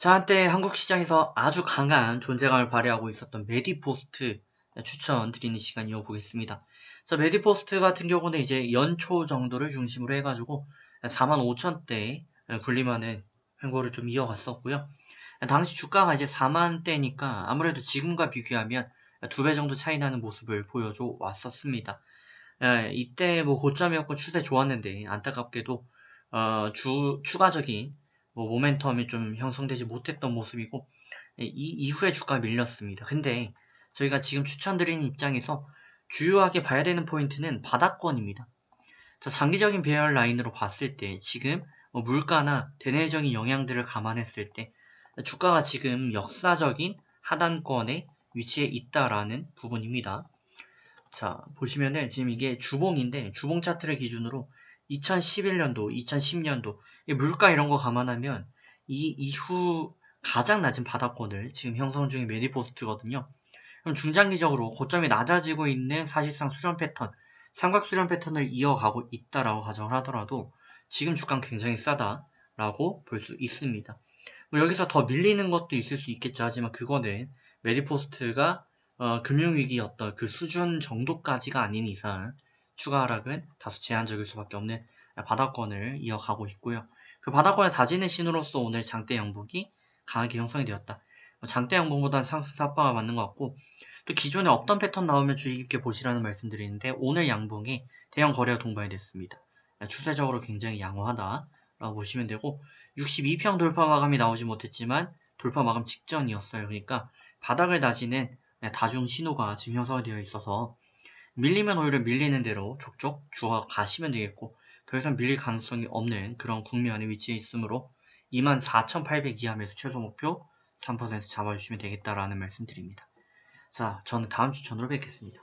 자, 한때 한국 시장에서 아주 강한 존재감을 발휘하고 있었던 메디포스트 추천드리는 시간 이어보겠습니다. 자, 메디포스트 같은 경우는 이제 연초 정도를 중심으로 해가지고 45,000대 굴림하는 횡보를 좀 이어갔었고요. 당시 주가가 이제 4만대니까 아무래도 지금과 비교하면 두 배 정도 차이 나는 모습을 보여줘 왔었습니다. 예, 이때 뭐 고점이었고 추세 좋았는데 안타깝게도 어, 주 추가적인 뭐 모멘텀이 좀 형성되지 못했던 모습이고 예, 이 이후에 주가 밀렸습니다. 근데 저희가 지금 추천드리는 입장에서 주요하게 봐야 되는 포인트는 바닥권입니다. 자, 장기적인 배열 라인으로 봤을 때 지금 뭐 물가나 대내적인 영향들을 감안했을 때 주가가 지금 역사적인 하단권에 위치해 있다라는 부분입니다. 자, 보시면은 지금 이게 주봉인데 주봉 차트를 기준으로 2011년도, 2010년도 물가 이런 거 감안하면 이 이후 가장 낮은 바닥권을 지금 형성 중인 메디포스트거든요. 그럼 중장기적으로 고점이 낮아지고 있는 사실상 수렴 패턴, 삼각 수렴 패턴을 이어가고 있다라고 가정을 하더라도 지금 주가는 굉장히 싸다라고 볼 수 있습니다. 뭐 여기서 더 밀리는 것도 있을 수 있겠죠. 하지만 그거는 메디포스트가 어, 금융위기였던 그 수준 정도까지가 아닌 이상 추가 하락은 다소 제한적일 수밖에 없는 바닥권을 이어가고 있고요. 그 바닥권을 다지는 신호로서 오늘 장대 양봉이 강하게 형성이 되었다. 뭐 장대 양봉보다는 상승 합파가 맞는 것 같고 또 기존에 어떤 패턴 나오면 주의 깊게 보시라는 말씀드리는데 오늘 양봉이 대형 거래가 동반이 됐습니다. 추세적으로 굉장히 양호하다라고 보시면 되고 62평 돌파 마감이 나오지 못했지만 돌파 마감 직전이었어요. 그러니까 바닥을 다지는 다중 신호가 지금 형성이 되어 있어서 밀리면 오히려 밀리는 대로 족족 주어 가시면 되겠고 더 이상 밀릴 가능성이 없는 그런 국면에 위치해 있으므로 24,800 이하 매수 최소 목표 3% 잡아주시면 되겠다라는 말씀 드립니다. 자, 저는 다음 추천으로 뵙겠습니다.